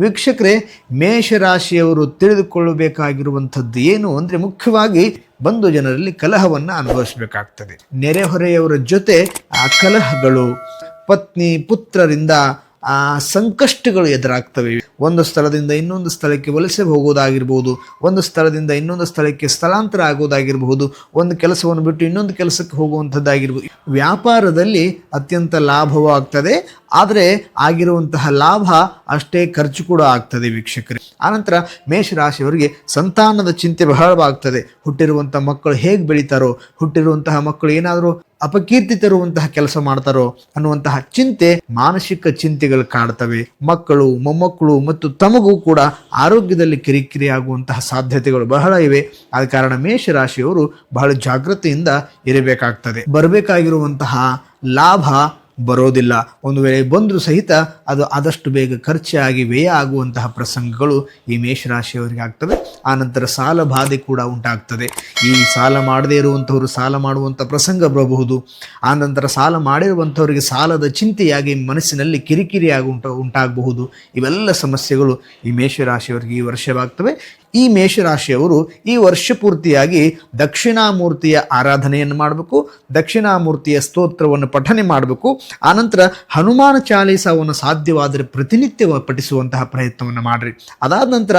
ವೀಕ್ಷಕರೇ, ಮೇಷರಾಶಿಯವರು ತಿಳಿದುಕೊಳ್ಳಬೇಕಾಗಿರುವಂಥದ್ದು ಏನು ಅಂದರೆ ಮುಖ್ಯವಾಗಿ ಬಂದು ಜನರಲ್ಲಿ ಕಲಹವನ್ನು ಅನುಭವಿಸಬೇಕಾಗ್ತದೆ. ನೆರೆಹೊರೆಯವರ ಜೊತೆ ಆ ಕಲಹಗಳು, ಪತ್ನಿ, ಪುತ್ರರಿಂದ ಆ ಸಂಕಷ್ಟಗಳು ಎದುರಾಗ್ತವೆ. ಒಂದು ಸ್ಥಳದಿಂದ ಇನ್ನೊಂದು ಸ್ಥಳಕ್ಕೆ ವಲಸೆ ಹೋಗೋದಾಗಿರ್ಬೋದು ಒಂದು ಸ್ಥಳದಿಂದ ಇನ್ನೊಂದು ಸ್ಥಳಕ್ಕೆ ಸ್ಥಳಾಂತರ ಆಗೋದಾಗಿರಬಹುದು ಒಂದು ಕೆಲಸವನ್ನು ಬಿಟ್ಟು ಇನ್ನೊಂದು ಕೆಲಸಕ್ಕೆ ಹೋಗುವಂಥದ್ದಾಗಿರ್ಬೋದು. ವ್ಯಾಪಾರದಲ್ಲಿ ಅತ್ಯಂತ ಲಾಭವಾಗ್ತದೆ ಆದರೆ ಆಗಿರುವಂತಹ ಲಾಭ ಅಷ್ಟೇ ಖರ್ಚು ಕೂಡ ಆಗ್ತದೆ ವೀಕ್ಷಕರಿಗೆ ಆನಂತರ ಮೇಷರಾಶಿಯವರಿಗೆ ಸಂತಾನದ ಚಿಂತೆ ಬಹಳವಾಗ್ತದೆ. ಹುಟ್ಟಿರುವಂಥ ಮಕ್ಕಳು ಹೇಗೆ ಬೆಳೀತಾರೋ, ಹುಟ್ಟಿರುವಂತಹ ಮಕ್ಕಳು ಏನಾದರೂ ಅಪಕೀರ್ತಿ ತರುವಂತಹ ಕೆಲಸ ಮಾಡ್ತಾರೋ ಅನ್ನುವಂತಹ ಚಿಂತೆ, ಮಾನಸಿಕ ಚಿಂತೆಗಳು ಕಾಡ್ತವೆ. ಮಕ್ಕಳು, ಮೊಮ್ಮಕ್ಕಳು ಮತ್ತು ತಮಗೂ ಕೂಡ ಆರೋಗ್ಯದಲ್ಲಿ ಕಿರಿಕಿರಿ ಆಗುವಂತಹ ಸಾಧ್ಯತೆಗಳು ಬಹಳ ಇವೆ. ಆದ ಕಾರಣ ಮೇಷರಾಶಿಯವರು ಬಹಳ ಜಾಗೃತಿಯಿಂದ ಇರಬೇಕಾಗ್ತದೆ. ಬರಬೇಕಾಗಿರುವಂತಹ ಲಾಭ ಬರೋದಿಲ್ಲ. ಒಂದು ವೇಳೆ ಬಂದರೂ ಸಹಿತ ಅದು ಆದಷ್ಟು ಬೇಗ ಖರ್ಚಾಗಿ ವ್ಯಯ ಆಗುವಂತಹ ಪ್ರಸಂಗಗಳು ಈ ಮೇಷರಾಶಿಯವರಿಗೆ ಆಗ್ತವೆ. ಆನಂತರ ಸಾಲ ಬಾಧೆ ಕೂಡ ಉಂಟಾಗ್ತದೆ. ಈ ಸಾಲ ಮಾಡದೇ ಇರುವಂಥವರು ಸಾಲ ಮಾಡುವಂಥ ಪ್ರಸಂಗ ಬರಬಹುದು. ಆನಂತರ ಸಾಲ ಮಾಡಿರುವಂಥವರಿಗೆ ಸಾಲದ ಚಿಂತೆಯಾಗಿ ಮನಸ್ಸಿನಲ್ಲಿ ಕಿರಿಕಿರಿ ಆಗಿ ಉಂಟ, ಉಂಟಾಗಬಹುದು. ಇವೆಲ್ಲ ಸಮಸ್ಯೆಗಳು ಈ ಮೇಷರಾಶಿಯವರಿಗೆ ಈ ವರ್ಷವಾಗ್ತವೆ. ಈ ಮೇಷರಾಶಿಯವರು ಈ ವರ್ಷ ಪೂರ್ತಿಯಾಗಿ ದಕ್ಷಿಣಾಮೂರ್ತಿಯ ಆರಾಧನೆಯನ್ನು ಮಾಡಬೇಕು, ದಕ್ಷಿಣಾಮೂರ್ತಿಯ ಸ್ತೋತ್ರವನ್ನು ಪಠನೆ ಮಾಡಬೇಕು. ಆನಂತರ ಹನುಮಾನ ಚಾಲೀಸವನ್ನು ಸಾಧ್ಯವಾದರೆ ಪ್ರತಿನಿತ್ಯ ಪಠಿಸುವಂತಹ ಪ್ರಯತ್ನವನ್ನು ಮಾಡಿರಿ. ಅದಾದ ನಂತರ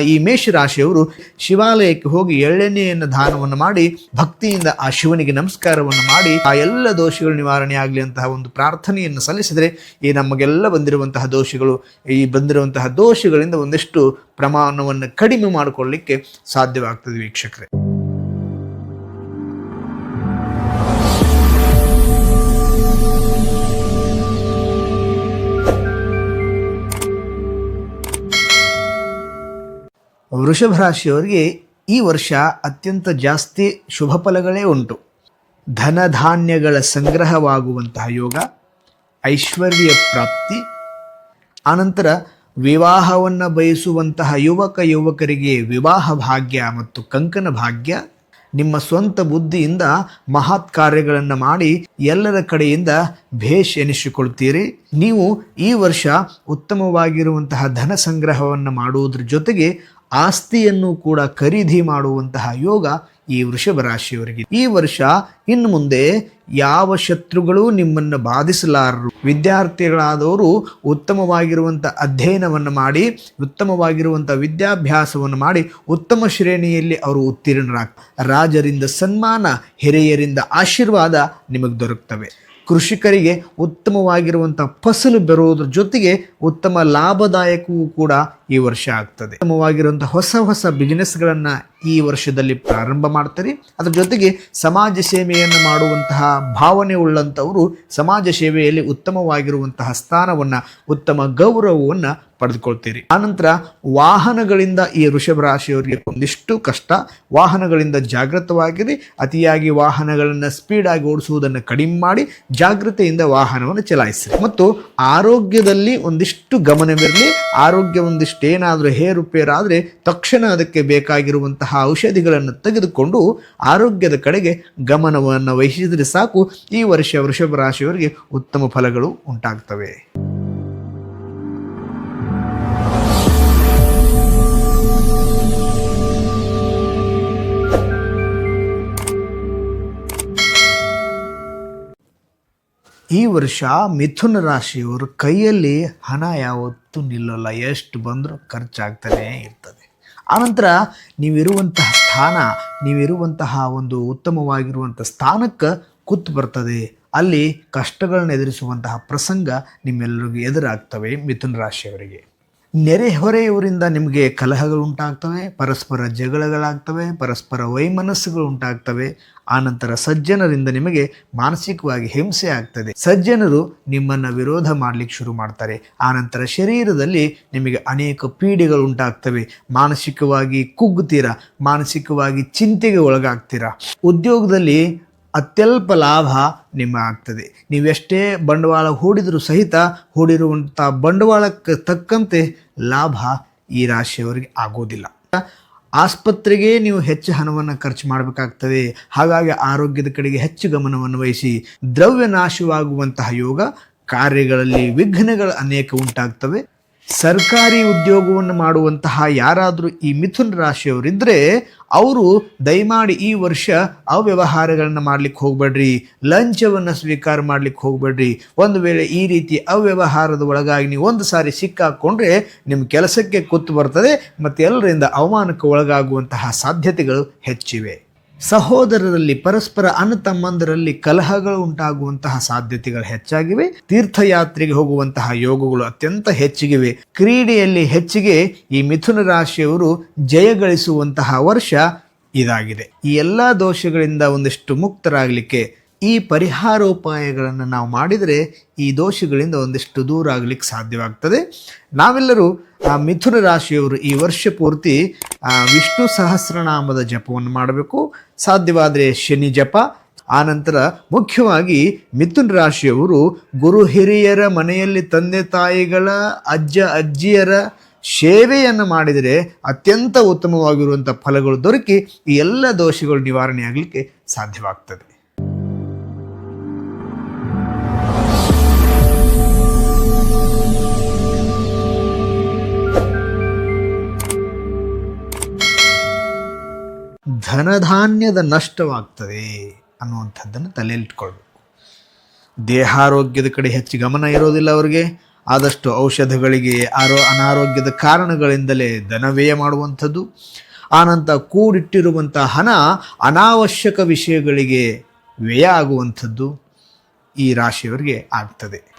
ಈ ಮೇಷರಾಶಿಯವರು ಶಿವಾಲಯಕ್ಕೆ ಹೋಗಿ ಎಳ್ಳೆಣ್ಣೆಯನ್ನು ದಾನವನ್ನು ಮಾಡಿ, ಭಕ್ತಿಯಿಂದ ಆ ಶಿವನಿಗೆ ನಮಸ್ಕಾರವನ್ನು ಮಾಡಿ, ಆ ಎಲ್ಲ ದೋಷಗಳು ನಿವಾರಣೆ ಆಗಲಿ ಅಂತಹ ಒಂದು ಪ್ರಾರ್ಥನೆಯನ್ನು ಸಲ್ಲಿಸಿದರೆ, ಈ ನಮಗೆಲ್ಲ ಬಂದಿರುವಂತಹ ದೋಷಗಳು, ಈ ಬಂದಿರುವಂತಹ ದೋಷಗಳಿಂದ ಒಂದಿಷ್ಟು ಪ್ರಮಾಣವನ್ನು ಕಡಿಮೆ ಮಾಡಿಕೊಳ್ಳಿಕ್ಕೆ ಸಾಧ್ಯವಾಗ್ತದೆ ವೀಕ್ಷಕರೇ. ವೃಷಭ ರಾಶಿಯವರಿಗೆ ಈ ವರ್ಷ ಅತ್ಯಂತ ಜಾಸ್ತಿ ಶುಭ ಫಲಗಳೇ ಉಂಟು. ಧನಧಾನ್ಯಗಳ ಸಂಗ್ರಹವಾಗುವಂತಹ ಯೋಗ, ಐಶ್ವರ್ಯ ಪ್ರಾಪ್ತಿ, ಆನಂತರ ವಿವಾಹವನ್ನು ಬಯಸುವಂತಹ ಯುವಕ ಯುವಕರಿಗೆ ವಿವಾಹ ಭಾಗ್ಯ ಮತ್ತು ಕಂಕನ ಭಾಗ್ಯ, ನಿಮ್ಮ ಸ್ವಂತ ಬುದ್ಧಿಯಿಂದ ಮಹತ್ ಕಾರ್ಯಗಳನ್ನು ಮಾಡಿ ಎಲ್ಲರ ಕಡೆಯಿಂದ ಭೇಷ್ ಎನಿಸಿಕೊಳ್ತೀರಿ. ನೀವು ಈ ವರ್ಷ ಉತ್ತಮವಾಗಿರುವಂತಹ ಧನ ಸಂಗ್ರಹವನ್ನು ಮಾಡುವುದರ ಜೊತೆಗೆ ಆಸ್ತಿಯನ್ನು ಕೂಡ ಖರೀದಿ ಮಾಡುವಂತಹ ಯೋಗ ಈ ವೃಷಭ ರಾಶಿಯವರಿಗೆ. ಈ ವರ್ಷ ಇನ್ನು ಮುಂದೆ ಯಾವ ಶತ್ರುಗಳು ನಿಮ್ಮನ್ನು ಬಾಧಿಸಲಾರರು? ವಿದ್ಯಾರ್ಥಿಗಳಾದವರು ಉತ್ತಮವಾಗಿರುವಂಥ ಅಧ್ಯಯನವನ್ನು ಮಾಡಿ ಉತ್ತಮವಾಗಿರುವಂಥ ವಿದ್ಯಾಭ್ಯಾಸವನ್ನು ಮಾಡಿ, ಉತ್ತಮ ಶ್ರೇಣಿಯಲ್ಲಿ ಅವರು ಉತ್ತೀರ್ಣರಾಗ ರಾಜರಿಂದ ಸನ್ಮಾನ, ಹಿರಿಯರಿಂದ ಆಶೀರ್ವಾದ ನಿಮಗೆ ದೊರಕ್ತವೆ. ಕೃಷಿಕರಿಗೆ ಉತ್ತಮವಾಗಿರುವಂಥ ಫಸಲು ಬರುವುದರ ಜೊತೆಗೆ ಉತ್ತಮ ಲಾಭದಾಯಕವೂ ಕೂಡ ಈ ವರ್ಷ ಆಗ್ತದೆ. ಉತ್ತಮವಾಗಿರುವಂಥ ಹೊಸ ಹೊಸ ಬಿಸ್ನೆಸ್ಗಳನ್ನು ಈ ವರ್ಷದಲ್ಲಿ ಪ್ರಾರಂಭ ಮಾಡ್ತಾರೆ. ಅದರ ಜೊತೆಗೆ ಸಮಾಜ ಸೇವೆಯನ್ನು ಮಾಡುವಂತಹ ಭಾವನೆ ಉಳ್ಳಂಥವರು ಸಮಾಜ ಸೇವೆಯಲ್ಲಿ ಉತ್ತಮವಾಗಿರುವಂತಹ ಸ್ಥಾನವನ್ನು, ಉತ್ತಮ ಗೌರವವನ್ನು ಪಡೆದುಕೊಳ್ತೀರಿ. ಆನಂತರ ವಾಹನಗಳಿಂದ ಈ ವೃಷಭ ರಾಶಿಯವರಿಗೆ ಒಂದಿಷ್ಟು ಕಷ್ಟ. ವಾಹನಗಳಿಂದ ಜಾಗೃತವಾಗಿರಿ. ಅತಿಯಾಗಿ ವಾಹನಗಳನ್ನು ಸ್ಪೀಡಾಗಿ ಓಡಿಸುವುದನ್ನು ಕಡಿಮೆ ಮಾಡಿ ಜಾಗೃತೆಯಿಂದ ವಾಹನವನ್ನು ಚಲಾಯಿಸಿರಿ. ಮತ್ತು ಆರೋಗ್ಯದಲ್ಲಿ ಒಂದಿಷ್ಟು ಗಮನವಿರಲಿ. ಆರೋಗ್ಯ ಒಂದಿಷ್ಟು ಏನಾದರೂ ಹೇರುಪೇರಾದರೆ ತಕ್ಷಣ ಅದಕ್ಕೆ ಬೇಕಾಗಿರುವಂತಹ ಔಷಧಿಗಳನ್ನು ತೆಗೆದುಕೊಂಡು ಆರೋಗ್ಯದ ಕಡೆಗೆ ಗಮನವನ್ನು ವಹಿಸಿದರೆ ಸಾಕು. ಈ ವರ್ಷ ವೃಷಭ ರಾಶಿಯವರಿಗೆ ಉತ್ತಮ ಫಲಗಳು ಉಂಟಾಗ್ತವೆ. ಈ ವರ್ಷ ಮಿಥುನ ರಾಶಿಯವರು ಕೈಯಲ್ಲಿ ಹಣ ಯಾವತ್ತೂ? ನಿಲ್ಲಲ್ಲ, ಎಷ್ಟು ಬಂದರೂ ಖರ್ಚಾಗ್ತಾನೇ ಇರ್ತದೆ. ಆನಂತರ ನೀವಿರುವಂತಹ ಸ್ಥಾನ, ನೀವಿರುವಂತಹ ಒಂದು ಉತ್ತಮವಾಗಿರುವಂಥ ಸ್ಥಾನಕ್ಕೆ ಕೂತು ಬರ್ತದೆ. ಅಲ್ಲಿ ಕಷ್ಟಗಳನ್ನ ಎದುರಿಸುವಂತಹ ಪ್ರಸಂಗ ನಿಮ್ಮೆಲ್ಲರಿಗೂ ಎದುರಾಗ್ತವೆ, ಮಿಥುನ ರಾಶಿಯವರಿಗೆ. ನೆರೆಹೊರೆಯವರಿಂದ ನಿಮಗೆ ಕಲಹಗಳು ಉಂಟಾಗ್ತವೆ, ಪರಸ್ಪರ ಜಗಳಗಳಾಗ್ತವೆ, ಪರಸ್ಪರ ವೈಮನಸ್ಸುಗಳು ಉಂಟಾಗ್ತವೆ. ಆನಂತರ ಸಜ್ಜನರಿಂದ ನಿಮಗೆ ಮಾನಸಿಕವಾಗಿ ಹಿಂಸೆ ಆಗ್ತದೆ. ಸಜ್ಜನರು ನಿಮ್ಮನ್ನು ವಿರೋಧ ಮಾಡಲಿಕ್ಕೆ ಶುರು ಮಾಡ್ತಾರೆ. ಆನಂತರ ಶರೀರದಲ್ಲಿ ನಿಮಗೆ ಅನೇಕ ಪೀಡೆಗಳು ಉಂಟಾಗ್ತವೆ. ಮಾನಸಿಕವಾಗಿ ಕುಗ್ಗುತ್ತೀರಾ? ಮಾನಸಿಕವಾಗಿ ಚಿಂತೆಗೆ ಒಳಗಾಗ್ತೀರಾ? ಉದ್ಯೋಗದಲ್ಲಿ ಅತ್ಯಲ್ಪ ಲಾಭ ನಿಮ್ಮ ಆಗ್ತದೆ. ನೀವೆಷ್ಟೇ ಬಂಡವಾಳ ಹೂಡಿದರೂ ಸಹಿತ ಹೂಡಿರುವಂಥ ಬಂಡವಾಳಕ್ಕೆ ತಕ್ಕಂತೆ ಲಾಭ ಈ ರಾಶಿಯವರಿಗೆ ಆಗೋದಿಲ್ಲ. ಆಸ್ಪತ್ರೆಗೆ ನೀವು ಹೆಚ್ಚು ಹಣವನ್ನು ಖರ್ಚು ಮಾಡಬೇಕಾಗ್ತದೆ. ಹಾಗಾಗಿ ಆರೋಗ್ಯದ ಕಡೆಗೆ ಹೆಚ್ಚು ಗಮನವನ್ನು ವಹಿಸಿ ದ್ರವ್ಯ ನಾಶವಾಗುವಂತಹ ಯೋಗ ಕಾರ್ಯಗಳಲ್ಲಿ ವಿಘ್ನಗಳು ಅನೇಕ ಉಂಟಾಗ್ತವೆ. ಸರ್ಕಾರಿ ಉದ್ಯೋಗವನ್ನು ಮಾಡುವಂತಹ ಯಾರಾದರೂ ಈ ಮಿಥುನ್ ರಾಶಿಯವರಿದ್ದರೆ ಅವರು ದಯಮಾಡಿ ಈ ವರ್ಷ ಅವ್ಯವಹಾರಗಳನ್ನು ಮಾಡ್ಲಿಕ್ಕೆ ಹೋಗಬೇಡ್ರಿ. ಲಂಚವನ್ನು ಸ್ವೀಕಾರ ಮಾಡ್ಲಿಕ್ಕೆ ಹೋಗ್ಬೇಡ್ರಿ. ಒಂದು ವೇಳೆ ಈ ರೀತಿ ಅವ್ಯವಹಾರದ ಒಳಗಾಗಿ ನೀವು ಒಂದು ಸಾರಿ ಸಿಕ್ಕಾಕೊಂಡ್ರೆ ನಿಮ್ಮ ಕೆಲಸಕ್ಕೆ ಕುತ್ತು ಬರ್ತದೆ ಮತ್ತು ಎಲ್ಲರಿಂದ ಅವಮಾನಕ್ಕೆ ಒಳಗಾಗುವಂತಹ ಸಾಧ್ಯತೆಗಳು ಹೆಚ್ಚಿವೆ. ಸಹೋದರರಲ್ಲಿ ಪರಸ್ಪರ ಅಣ್ಣ ತಮ್ಮಂದರಲ್ಲಿ ಕಲಹಗಳು ಉಂಟಾಗುವಂತಹ ಸಾಧ್ಯತೆಗಳು ಹೆಚ್ಚಾಗಿವೆ. ತೀರ್ಥಯಾತ್ರೆಗೆ ಹೋಗುವಂತಹ ಯೋಗಗಳು ಅತ್ಯಂತ ಹೆಚ್ಚಿಗಿವೆ. ಕ್ರೀಡೆಯಲ್ಲಿ ಹೆಚ್ಚಿಗೆ ಈ ಮಿಥುನ ರಾಶಿಯವರು ಜಯಗಳಿಸುವಂತಹ ವರ್ಷ ಇದಾಗಿದೆ. ಈ ಎಲ್ಲ ದೋಷಗಳಿಂದ ಒಂದಿಷ್ಟು ಮುಕ್ತರಾಗಲಿಕ್ಕೆ ಈ ಪರಿಹಾರೋಪಾಯಗಳನ್ನು ನಾವು ಮಾಡಿದರೆ ಈ ದೋಷಗಳಿಂದ ಒಂದಿಷ್ಟು ದೂರ ಆಗಲಿಕ್ಕೆ ಸಾಧ್ಯವಾಗ್ತದೆ. ನಾವೆಲ್ಲರೂ ಆ ಮಿಥುನ ರಾಶಿಯವರು ಈ ವರ್ಷ ಪೂರ್ತಿ ವಿಷ್ಣು ಸಹಸ್ರನಾಮದ ಜಪವನ್ನು ಮಾಡಬೇಕು. ಸಾಧ್ಯವಾದರೆ ಶನಿ ಜಪ ಆನಂತರ ಮುಖ್ಯವಾಗಿ ಮಿಥುನ ರಾಶಿಯವರು ಗುರು ಹಿರಿಯರ ಮನೆಯಲ್ಲಿ ತಂದೆ ತಾಯಿಗಳ, ಅಜ್ಜ ಅಜ್ಜಿಯರ ಸೇವೆಯನ್ನು ಮಾಡಿದರೆ ಅತ್ಯಂತ ಉತ್ತಮವಾಗಿರುವಂಥ ಫಲಗಳು ದೊರಕಿ ಈ ಎಲ್ಲ ದೋಷಗಳು ನಿವಾರಣೆ ಆಗಲಿಕ್ಕೆ ಸಾಧ್ಯವಾಗ್ತದೆ. ಧನಧಾನ್ಯದ ನಷ್ಟವಾಗ್ತದೆ ಅನ್ನುವಂಥದ್ದನ್ನು ತಲೆಯಲ್ಲಿಟ್ಕೊಳ್ಬೇಕು. ದೇಹಾರೋಗ್ಯದ ಕಡೆ ಹೆಚ್ಚು ಗಮನ ಇರೋದಿಲ್ಲ ಅವರಿಗೆ. ಆದಷ್ಟು ಔಷಧಗಳಿಗೆ ಆರೋ ಅನಾರೋಗ್ಯದ ಕಾರಣಗಳಿಂದಲೇ ಧನವ್ಯಯ ಮಾಡುವಂಥದ್ದು. ಆನಂತರ ಕೂಡಿಟ್ಟಿರುವಂಥ ಹಣ ಅನಾವಶ್ಯಕ ವಿಷಯಗಳಿಗೆ ವ್ಯಯ ಆಗುವಂಥದ್ದು ಈ ರಾಶಿಯವರಿಗೆ ಆಗ್ತದೆ.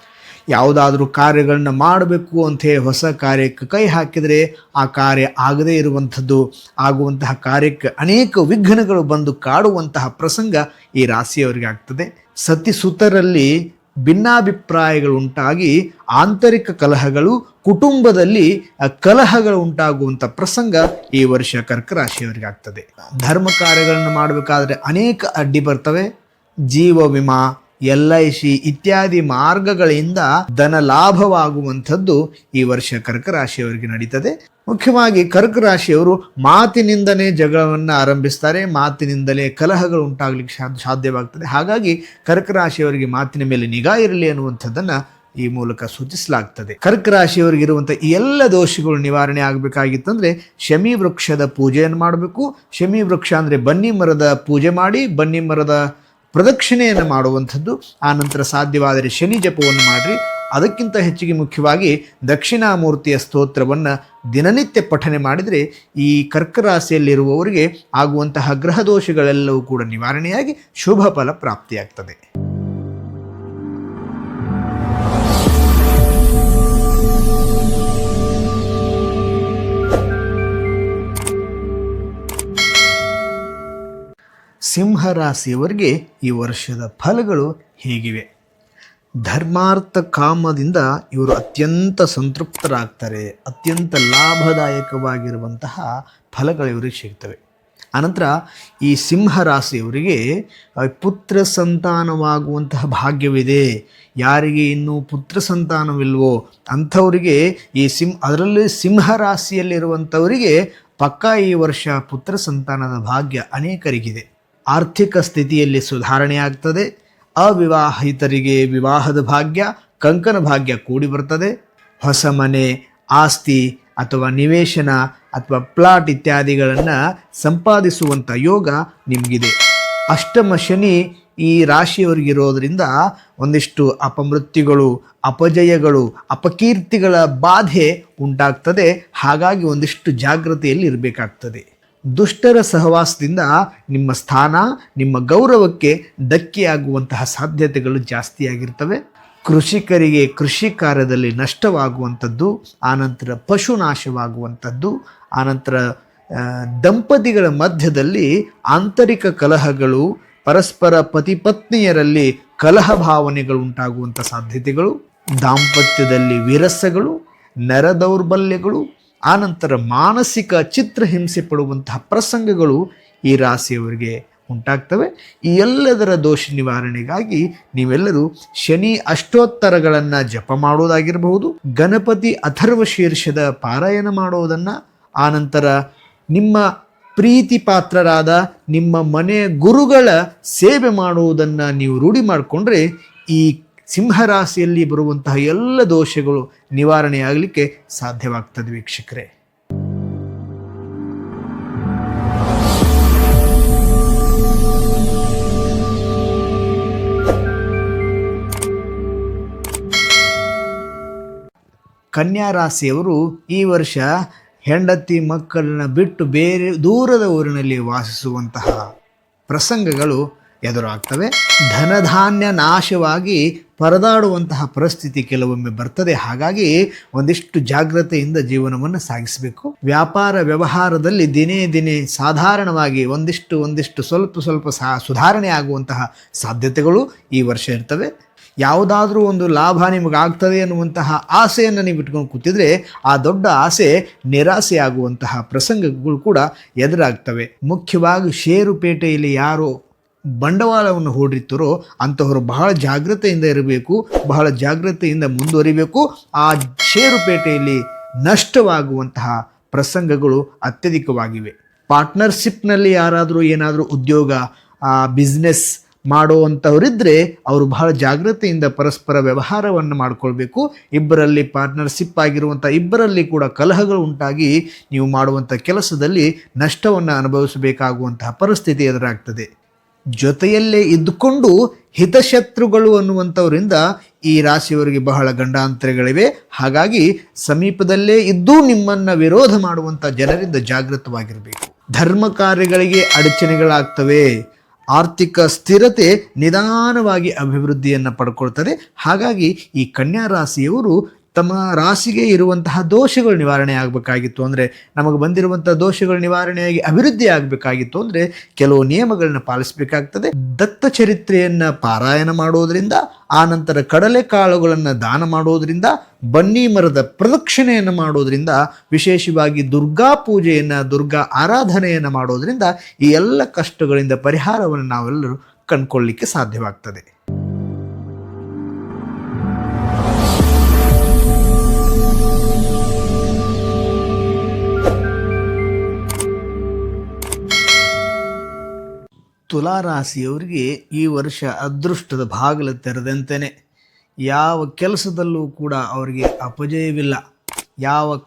ಯಾವುದಾದ್ರೂ ಕಾರ್ಯಗಳನ್ನ ಮಾಡಬೇಕು ಅಂತ ಹೇಳಿ ಹೊಸ ಕಾರ್ಯಕ್ಕೆ ಕೈ ಹಾಕಿದರೆ ಆ ಕಾರ್ಯ ಆಗದೇ ಇರುವಂಥದ್ದು. ಆಗುವಂತಹ ಕಾರ್ಯಕ್ಕೆ ಅನೇಕ ವಿಘ್ನಗಳು ಬಂದು ಕಾಡುವಂತಹ ಪ್ರಸಂಗ ಈ ರಾಶಿಯವರಿಗೆ ಆಗ್ತದೆ. ಸತಿಸುತರಲ್ಲಿ ಭಿನ್ನಾಭಿಪ್ರಾಯಗಳು ಉಂಟಾಗಿ ಆಂತರಿಕ ಕಲಹಗಳು, ಕುಟುಂಬದಲ್ಲಿ ಕಲಹಗಳು ಉಂಟಾಗುವಂಥ ಪ್ರಸಂಗ ಈ ವರ್ಷ ಕರ್ಕ ರಾಶಿಯವರಿಗೆ ಆಗ್ತದೆ. ಧರ್ಮ ಕಾರ್ಯಗಳನ್ನು ಮಾಡಬೇಕಾದ್ರೆ ಅನೇಕ ಅಡ್ಡಿ ಬರ್ತವೆ. ಜೀವ ವಿಮಾ ಎಲ್ ಐ ಸಿ ಇತ್ಯಾದಿ ಮಾರ್ಗಗಳಿಂದ ಧನ ಲಾಭವಾಗುವಂಥದ್ದು ಈ ವರ್ಷ ಕರ್ಕ ರಾಶಿಯವರಿಗೆ ನಡೀತದೆ. ಮುಖ್ಯವಾಗಿ ಕರ್ಕ ರಾಶಿಯವರು ಮಾತಿನಿಂದಲೇ ಜಗಳವನ್ನು ಆರಂಭಿಸ್ತಾರೆ, ಮಾತಿನಿಂದಲೇ ಕಲಹಗಳು ಉಂಟಾಗ್ಲಿಕ್ಕೆ ಸಾಧ್ಯವಾಗ್ತದೆ. ಹಾಗಾಗಿ ಕರ್ಕ ರಾಶಿಯವರಿಗೆ ಮಾತಿನ ಮೇಲೆ ನಿಗಾ ಇರಲಿ ಅನ್ನುವಂಥದ್ದನ್ನು ಈ ಮೂಲಕ ಸೂಚಿಸಲಾಗ್ತದೆ. ಕರ್ಕ ರಾಶಿಯವರಿಗೆ ಇರುವಂಥ ಎಲ್ಲ ದೋಷಗಳು ನಿವಾರಣೆ ಆಗಬೇಕಾಗಿತ್ತಂದ್ರೆ ಶಮಿ ವೃಕ್ಷದ ಪೂಜೆಯನ್ನು ಮಾಡಬೇಕು. ಶಮಿ ವೃಕ್ಷ ಅಂದರೆ ಬನ್ನಿ ಮರದ ಪೂಜೆ ಮಾಡಿ, ಬನ್ನಿ ಮರದ ಪ್ರದಕ್ಷಿಣೆಯನ್ನು ಮಾಡುವಂಥದ್ದು, ಆ ನಂತರ ಸಾಧ್ಯವಾದರೆ ಶನಿ ಜಪವನ್ನು ಮಾಡಿರಿ. ಅದಕ್ಕಿಂತ ಹೆಚ್ಚಿಗೆ ಮುಖ್ಯವಾಗಿ ದಕ್ಷಿಣಾಮೂರ್ತಿಯ ಸ್ತೋತ್ರವನ್ನು ದಿನನಿತ್ಯ ಪಠನೆ ಮಾಡಿದರೆ ಈ ಕರ್ಕರಾಶಿಯಲ್ಲಿರುವವರಿಗೆ ಆಗುವಂತಹ ಗ್ರಹ ದೋಷಗಳೆಲ್ಲವೂ ಕೂಡ ನಿವಾರಣೆಯಾಗಿ ಶುಭ ಫಲ ಪ್ರಾಪ್ತಿಯಾಗ್ತದೆ. ಸಿಂಹರಾಶಿಯವರಿಗೆ ಈ ವರ್ಷದ ಫಲಗಳು ಹೇಗಿವೆ? ಧರ್ಮಾರ್ಥ ಕಾಮದಿಂದ ಇವರು ಅತ್ಯಂತ ಸಂತೃಪ್ತರಾಗ್ತಾರೆ, ಅತ್ಯಂತ ಲಾಭದಾಯಕವಾಗಿರುವಂತಹ ಫಲಗಳು ಇವರಿಗೆ ಸಿಗ್ತವೆ. ಅನಂತರ ಈ ಸಿಂಹರಾಶಿಯವರಿಗೆ ಪುತ್ರ ಸಂತಾನವಾಗುವಂತಹ ಭಾಗ್ಯವಿದೆ. ಯಾರಿಗೆ ಇನ್ನೂ ಪುತ್ರ ಸಂತಾನವಿಲ್ವೋ, ಅಂಥವರಿಗೆ ಈ ಸಿಂಹ ಅದರಲ್ಲಿ ಸಿಂಹರಾಶಿಯಲ್ಲಿರುವಂಥವರಿಗೆ ಪಕ್ಕಾ ಈ ವರ್ಷ ಪುತ್ರ ಸಂತಾನದ ಭಾಗ್ಯ ಅನೇಕರಿಗಿದೆ. ಆರ್ಥಿಕ ಸ್ಥಿತಿಯಲ್ಲಿ ಸುಧಾರಣೆ ಆಗ್ತದೆ. ಅವಿವಾಹಿತರಿಗೆ ವಿವಾಹದ ಭಾಗ್ಯ, ಕಂಕನ ಭಾಗ್ಯ ಕೂಡಿ ಬರ್ತದೆ. ಹೊಸ ಮನೆ, ಆಸ್ತಿ ಅಥವಾ ನಿವೇಶನ ಅಥವಾ ಪ್ಲಾಟ್ ಇತ್ಯಾದಿಗಳನ್ನು ಸಂಪಾದಿಸುವಂಥ ಯೋಗ ನಿಮಗಿದೆ. ಅಷ್ಟಮ ಶನಿ ಈ ರಾಶಿಯವರಿಗಿರೋದ್ರಿಂದ ಒಂದಿಷ್ಟು ಅಪಮೃತ್ಯುಗಳು, ಅಪಜಯಗಳು, ಅಪಕೀರ್ತಿಗಳ ಬಾಧೆ ಉಂಟಾಗ್ತದೆ. ಹಾಗಾಗಿ ಒಂದಿಷ್ಟು ಜಾಗೃತಿಯಲ್ಲಿ ಇರಬೇಕಾಗ್ತದೆ. ದುಷ್ಟರ ಸಹವಾಸದಿಂದ ನಿಮ್ಮ ಸ್ಥಾನ, ನಿಮ್ಮ ಗೌರವಕ್ಕೆ ಧಕ್ಕೆಯಾಗುವಂತಹ ಸಾಧ್ಯತೆಗಳು ಜಾಸ್ತಿಯಾಗಿರ್ತವೆ. ಕೃಷಿಕರಿಗೆ ಕೃಷಿ ಕಾರ್ಯದಲ್ಲಿ ನಷ್ಟವಾಗುವಂಥದ್ದು, ಆನಂತರ ಪಶು ನಾಶವಾಗುವಂಥದ್ದು, ಆನಂತರ ದಂಪತಿಗಳ ಮಧ್ಯದಲ್ಲಿ ಆಂತರಿಕ ಕಲಹಗಳು, ಪರಸ್ಪರ ಪತಿಪತ್ನಿಯರಲ್ಲಿ ಕಲಹ ಭಾವನೆಗಳು ಉಂಟಾಗುವಂಥ ಸಾಧ್ಯತೆಗಳು, ದಾಂಪತ್ಯದಲ್ಲಿ ವಿರಸಗಳು ನರ ದೌರ್ಬಲ್ಯಗಳು ಆನಂತರ ಮಾನಸಿಕ ಚಿತ್ರಹಿಂಸೆ ಪಡುವಂತಹ ಪ್ರಸಂಗಗಳು ಈ ರಾಶಿಯವರಿಗೆ ಉಂಟಾಗ್ತವೆ. ಈ ಎಲ್ಲದರ ದೋಷ ನಿವಾರಣೆಗಾಗಿ ನೀವೆಲ್ಲರೂ ಶನಿ ಅಷ್ಟೋತ್ತರಗಳನ್ನು ಜಪ ಮಾಡೋದಾಗಿರಬಹುದು ಗಣಪತಿ ಅಥರ್ವ ಶೀರ್ಷದ ಪಾರಾಯಣ ಮಾಡುವುದನ್ನು, ಆನಂತರ ನಿಮ್ಮ ಪ್ರೀತಿ ಪಾತ್ರರಾದ ನಿಮ್ಮ ಮನೆಯ ಗುರುಗಳ ಸೇವೆ ಮಾಡುವುದನ್ನು ನೀವು ರೂಢಿ ಮಾಡಿಕೊಂಡ್ರೆ ಈ ಸಿಂಹರಾಶಿಯಲ್ಲಿ ಬರುವಂತಹ ಎಲ್ಲ ದೋಷಗಳು ನಿವಾರಣೆಯಾಗಲಿಕ್ಕೆ ಸಾಧ್ಯವಾಗ್ತದೆ ವೀಕ್ಷಕರೇ. ಕನ್ಯಾ ರಾಶಿಯವರು ಈ ವರ್ಷ ಹೆಂಡತಿ ಮಕ್ಕಳನ್ನ ಬಿಟ್ಟು ಬೇರೆ ದೂರದ ಊರಿನಲ್ಲಿ ವಾಸಿಸುವಂತಹ ಪ್ರಸಂಗಗಳು ಎದುರಾಗ್ತವೆ. ಧನಧಾನ್ಯ ನಾಶವಾಗಿ ಪರದಾಡುವಂತಹ ಪರಿಸ್ಥಿತಿ ಕೆಲವೊಮ್ಮೆ ಬರ್ತದೆ. ಹಾಗಾಗಿ ಒಂದಿಷ್ಟು ಜಾಗ್ರತೆಯಿಂದ ಜೀವನವನ್ನು ಸಾಗಿಸಬೇಕು. ವ್ಯಾಪಾರ ವ್ಯವಹಾರದಲ್ಲಿ ದಿನೇ ದಿನೇ ಸಾಧಾರಣವಾಗಿ ಒಂದಿಷ್ಟು ಒಂದಿಷ್ಟು ಸ್ವಲ್ಪ ಸ್ವಲ್ಪ ಸಾ ಸುಧಾರಣೆ ಆಗುವಂತಹ ಸಾಧ್ಯತೆಗಳು ಈ ವರ್ಷ ಇರ್ತವೆ. ಯಾವುದಾದ್ರೂ ಒಂದು ಲಾಭ ನಿಮಗೆ ಎನ್ನುವಂತಹ ಅನ್ನುವಂತಹ ಆಸೆಯನ್ನು ನೀವು ಇಟ್ಕೊಂಡು ಕೂತಿದ್ರೆ ಆ ದೊಡ್ಡ ಆಸೆ ನಿರಾಸೆ ಆಗುವಂತಹ ಪ್ರಸಂಗಗಳು ಕೂಡ ಎದುರಾಗ್ತವೆ. ಮುಖ್ಯವಾಗಿ ಷೇರುಪೇಟೆಯಲ್ಲಿ ಯಾರು ಬಂಡವಾಳವನ್ನು ಹೂಡಿರ್ತಾರೋ ಅಂಥವರು ಬಹಳ ಜಾಗ್ರತೆಯಿಂದ ಇರಬೇಕು, ಬಹಳ ಜಾಗ್ರತೆಯಿಂದ ಮುಂದುವರಿಬೇಕು. ಆ ಷೇರುಪೇಟೆಯಲ್ಲಿ ನಷ್ಟವಾಗುವಂತಹ ಪ್ರಸಂಗಗಳು ಅತ್ಯಧಿಕವಾಗಿವೆ. ಪಾರ್ಟ್ನರ್ಶಿಪ್ನಲ್ಲಿ ಯಾರಾದರೂ ಏನಾದರೂ ಉದ್ಯೋಗ ಬಿಸ್ನೆಸ್ ಮಾಡುವಂಥವರಿದ್ದರೆ ಅವರು ಬಹಳ ಜಾಗ್ರತೆಯಿಂದ ಪರಸ್ಪರ ವ್ಯವಹಾರವನ್ನು ಮಾಡಿಕೊಳ್ಬೇಕು. ಇಬ್ಬರಲ್ಲಿ ಪಾರ್ಟ್ನರ್ಶಿಪ್ ಆಗಿರುವಂಥ ಇಬ್ಬರಲ್ಲಿ ಕೂಡ ಕಲಹಗಳು ಉಂಟಾಗಿ ನೀವು ಮಾಡುವಂಥ ಕೆಲಸದಲ್ಲಿ ನಷ್ಟವನ್ನು ಅನುಭವಿಸಬೇಕಾಗುವಂತಹ ಪರಿಸ್ಥಿತಿ ಎದುರಾಗ್ತದೆ. ಜೊತೆಯಲ್ಲೇ ಇದ್ದುಕೊಂಡು ಹಿತಶತ್ರುಗಳು ಅನ್ನುವಂಥವರಿಂದ ಈ ರಾಶಿಯವರಿಗೆ ಬಹಳ ಗಂಡಾಂತರಗಳಿವೆ. ಹಾಗಾಗಿ ಸಮೀಪದಲ್ಲೇ ಇದ್ದು ನಿಮ್ಮನ್ನು ವಿರೋಧ ಮಾಡುವಂಥ ಜನರಿಂದ ಜಾಗೃತವಾಗಿರಬೇಕು. ಧರ್ಮ ಕಾರ್ಯಗಳಿಗೆ ಅಡಚಣೆಗಳಾಗ್ತವೆ. ಆರ್ಥಿಕ ಸ್ಥಿರತೆ ನಿಧಾನವಾಗಿ ಅಭಿವೃದ್ಧಿಯನ್ನು ಪಡ್ಕೊಳ್ತದೆ. ಹಾಗಾಗಿ ಈ ಕನ್ಯಾ ರಾಶಿಯವರು ತಮ್ಮ ರಾಸಿಗೆ ಇರುವಂತಹ ದೋಷಗಳು ನಿವಾರಣೆ ಆಗಬೇಕಾಗಿತ್ತು. ಅಂದರೆ ನಮಗೆ ಬಂದಿರುವಂಥ ದೋಷಗಳು ನಿವಾರಣೆಯಾಗಿ ಅಭಿವೃದ್ಧಿ ಆಗಬೇಕಾಗಿತ್ತು. ಅಂದರೆ ಕೆಲವು ನಿಯಮಗಳನ್ನ ಪಾಲಿಸಬೇಕಾಗ್ತದೆ. ದತ್ತ ಚರಿತ್ರೆಯನ್ನು ಪಾರಾಯಣ ಮಾಡೋದರಿಂದ ಆನಂತರ ಕಡಲೆ ಕಾಳುಗಳನ್ನು ದಾನ ಮಾಡೋದರಿಂದ, ಬನ್ನಿ ಮರದ ಪ್ರದಕ್ಷಿಣೆಯನ್ನು ಮಾಡೋದರಿಂದ, ವಿಶೇಷವಾಗಿ ದುರ್ಗಾ ಪೂಜೆಯನ್ನು, ದುರ್ಗಾ ಆರಾಧನೆಯನ್ನು ಮಾಡೋದರಿಂದ ಈ ಎಲ್ಲ ಕಷ್ಟಗಳಿಂದ ಪರಿಹಾರವನ್ನು ನಾವೆಲ್ಲರೂ ಕಂಡುಕೊಳ್ಳಲಿಕ್ಕೆ ಸಾಧ್ಯವಾಗ್ತದೆ. ತುಲಾರಾಶಿಯವರಿಗೆ ಈ ವರ್ಷ ಅದೃಷ್ಟದ ಬಾಗಿಲು ತೆರೆದಂತೆಯೇ ಯಾವ ಕೆಲಸದಲ್ಲೂ ಕೂಡ ಅವರಿಗೆ ಅಪಜಯವಿಲ್ಲ. ಯಾವ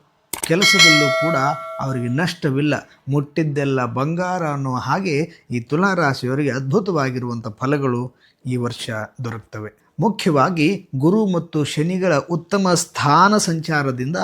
ಕೆಲಸದಲ್ಲೂ ಕೂಡ ಅವರಿಗೆ ನಷ್ಟವಿಲ್ಲ. ಮುಟ್ಟಿದ್ದೆಲ್ಲ ಬಂಗಾರ ಅನ್ನೋ ಹಾಗೆ ಈ ತುಲಾರಾಶಿಯವರಿಗೆ ಅದ್ಭುತವಾಗಿರುವಂಥ ಫಲಗಳು ಈ ವರ್ಷ ದೊರಕ್ತವೆ. ಮುಖ್ಯವಾಗಿ ಗುರು ಮತ್ತು ಶನಿಗಳ ಉತ್ತಮ ಸ್ಥಾನ ಸಂಚಾರದಿಂದ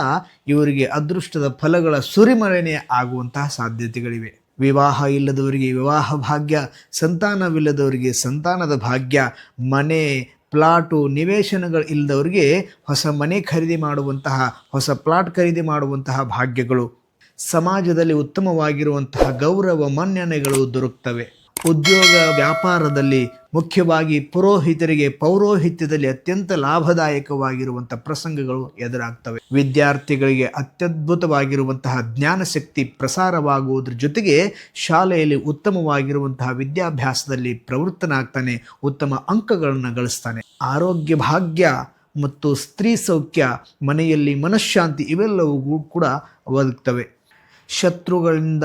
ಇವರಿಗೆ ಅದೃಷ್ಟದ ಫಲಗಳ ಸುರಿಮರಣೆ ಆಗುವಂತಹ ಸಾಧ್ಯತೆಗಳಿವೆ. ವಿವಾಹ ಇಲ್ಲದವರಿಗೆ ವಿವಾಹ ಭಾಗ್ಯ, ಸಂತಾನವಿಲ್ಲದವರಿಗೆ ಸಂತಾನದ ಭಾಗ್ಯ, ಮನೆ, ಪ್ಲಾಟು, ನಿವೇಶನಗಳು ಇಲ್ಲದವರಿಗೆ ಹೊಸ ಮನೆ ಖರೀದಿ ಮಾಡುವಂತಹ, ಹೊಸ ಪ್ಲಾಟ್ ಖರೀದಿ ಮಾಡುವಂತಹ ಭಾಗ್ಯಗಳು. ಸಮಾಜದಲ್ಲಿ ಉತ್ತಮವಾಗಿರುವಂತಹ ಗೌರವ ಮನ್ನಣೆಗಳು ದೊರಕ್ತವೆ ಉದ್ಯೋಗ ವ್ಯಾಪಾರದಲ್ಲಿ ಮುಖ್ಯವಾಗಿ ಪುರೋಹಿತರಿಗೆ ಪೌರೋಹಿತ್ಯದಲ್ಲಿ ಅತ್ಯಂತ ಲಾಭದಾಯಕವಾಗಿರುವಂಥ ಪ್ರಸಂಗಗಳು ಎದುರಾಗ್ತವೆ. ವಿದ್ಯಾರ್ಥಿಗಳಿಗೆ ಅತ್ಯದ್ಭುತವಾಗಿರುವಂತಹ ಜ್ಞಾನಶಕ್ತಿ ಪ್ರಸಾರವಾಗುವುದ್ರ ಜೊತೆಗೆ ಶಾಲೆಯಲ್ಲಿ ಉತ್ತಮವಾಗಿರುವಂತಹ ವಿದ್ಯಾಭ್ಯಾಸದಲ್ಲಿ ಪ್ರವೃತ್ತನಾಗ್ತಾನೆ, ಉತ್ತಮ ಅಂಕಗಳನ್ನು ಗಳಿಸ್ತಾನೆ. ಆರೋಗ್ಯ, ಭಾಗ್ಯ ಮತ್ತು ಸ್ತ್ರೀ ಸೌಖ್ಯ, ಮನೆಯಲ್ಲಿ ಮನಃಶಾಂತಿ ಇವೆಲ್ಲವೂ ಕೂಡ ಒದಗ್ತವೆ. ಶತ್ರುಗಳಿಂದ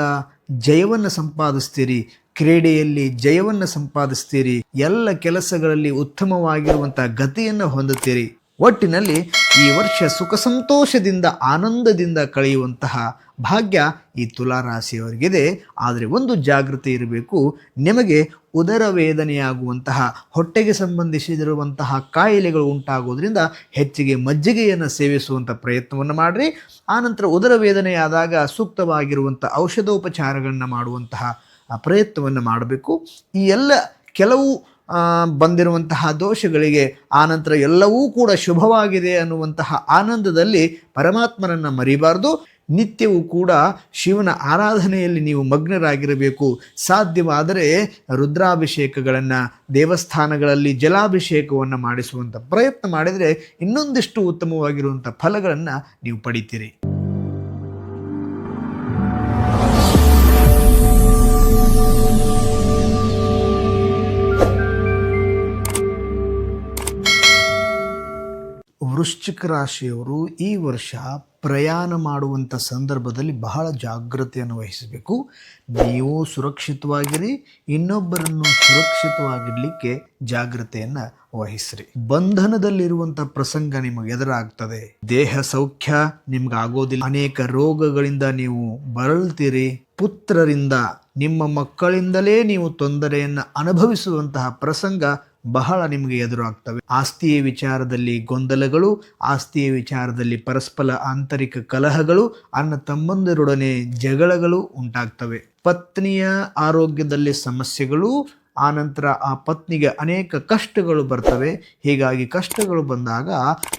ಜಯವನ್ನು ಸಂಪಾದಿಸ್ತೀರಿ ಕ್ರೀಡೆಯಲ್ಲಿ ಜಯವನ್ನು ಸಂಪಾದಿಸ್ತೀರಿ, ಎಲ್ಲ ಕೆಲಸಗಳಲ್ಲಿ ಉತ್ತಮವಾಗಿರುವಂತಹ ಗತಿಯನ್ನು ಹೊಂದುತ್ತೀರಿ. ಒಟ್ಟಿನಲ್ಲಿ ಈ ವರ್ಷ ಸುಖ ಸಂತೋಷದಿಂದ, ಆನಂದದಿಂದ ಕಳೆಯುವಂತಹ ಭಾಗ್ಯ ಈ ತುಲಾರಾಶಿಯವರಿಗಿದೆ. ಆದರೆ ಒಂದು ಜಾಗೃತಿ ಇರಬೇಕು. ನಿಮಗೆ ಉದರ ವೇದನೆಯಾಗುವಂತಹ ಹೊಟ್ಟೆಗೆ ಸಂಬಂಧಿಸಿದಿರುವಂತಹ ಕಾಯಿಲೆಗಳು ಉಂಟಾಗೋದ್ರಿಂದ ಹೆಚ್ಚಿಗೆ ಮಜ್ಜಿಗೆಯನ್ನು ಸೇವಿಸುವಂಥ ಪ್ರಯತ್ನವನ್ನು ಮಾಡಿರಿ. ಆನಂತರ ಉದರ ವೇದನೆಯಾದಾಗ ಸೂಕ್ತವಾಗಿರುವಂಥ ಔಷಧೋಪಚಾರಗಳನ್ನು ಮಾಡುವಂತಹ ಪ್ರಯತ್ನವನ್ನು ಮಾಡಬೇಕು. ಈ ಎಲ್ಲ ಕೆಲವು ಬಂದಿರುವಂತಹ ದೋಷಗಳಿಗೆ ಆನಂತರ ಎಲ್ಲವೂ ಕೂಡ ಶುಭವಾಗಿದೆ ಅನ್ನುವಂತಹ ಆನಂದದಲ್ಲಿ ಪರಮಾತ್ಮನನ್ನು ಮರಿಬಾರ್ದು. ನಿತ್ಯವೂ ಕೂಡ ಶಿವನ ಆರಾಧನೆಯಲ್ಲಿ ನೀವು ಮಗ್ನರಾಗಿರಬೇಕು. ಸಾಧ್ಯವಾದರೆ ರುದ್ರಾಭಿಷೇಕಗಳನ್ನು, ದೇವಸ್ಥಾನಗಳಲ್ಲಿ ಜಲಾಭಿಷೇಕವನ್ನು ಮಾಡಿಸುವಂಥ ಪ್ರಯತ್ನ ಮಾಡಿದರೆ ಇನ್ನೊಂದಿಷ್ಟು ಉತ್ತಮವಾಗಿರುವಂಥ ಫಲಗಳನ್ನು ನೀವು ಪಡಿತೀರಿ. ವೃಶ್ಚಿಕ ರಾಶಿಯವರು ಈ ವರ್ಷ ಪ್ರಯಾಣ ಮಾಡುವಂಥ ಸಂದರ್ಭದಲ್ಲಿ ಬಹಳ ಜಾಗ್ರತೆಯನ್ನು ವಹಿಸಬೇಕು. ನೀವು ಸುರಕ್ಷಿತವಾಗಿರಿ, ಇನ್ನೊಬ್ಬರನ್ನು ಸುರಕ್ಷಿತವಾಗಿಡಲಿಕ್ಕೆ ಜಾಗ್ರತೆಯನ್ನು ವಹಿಸ್ರಿ. ಬಂಧನದಲ್ಲಿರುವಂಥ ಪ್ರಸಂಗ ನಿಮಗೆ ಎದುರಾಗ್ತದೆ. ದೇಹ ಸೌಖ್ಯ ನಿಮ್ಗೆ ಆಗೋದಿಲ್ಲ ಅನೇಕ ರೋಗಗಳಿಂದ ನೀವು ಬರಳ್ತೀರಿ ಪುತ್ರರಿಂದ, ನಿಮ್ಮ ಮಕ್ಕಳಿಂದಲೇ ನೀವು ತೊಂದರೆಯನ್ನು ಅನುಭವಿಸುವಂತಹ ಪ್ರಸಂಗ ಬಹಳ ನಿಮಗೆ ಎದುರಾಗ್ತವೆ. ಆಸ್ತಿಯ ವಿಚಾರದಲ್ಲಿ ಗೊಂದಲಗಳು, ಆಸ್ತಿಯ ವಿಚಾರದಲ್ಲಿ ಪರಸ್ಪರ ಆಂತರಿಕ ಕಲಹಗಳು, ಅನ್ನ ತಮ್ಮಂದಿರೊಡನೆ ಜಗಳಗಳು ಉಂಟಾಗ್ತವೆ. ಪತ್ನಿಯ ಆರೋಗ್ಯದಲ್ಲಿ ಸಮಸ್ಯೆಗಳು ಆನಂತರ ಆ ಪತ್ನಿಗೆ ಅನೇಕ ಕಷ್ಟಗಳು ಬರ್ತವೆ. ಹೀಗಾಗಿ ಕಷ್ಟಗಳು ಬಂದಾಗ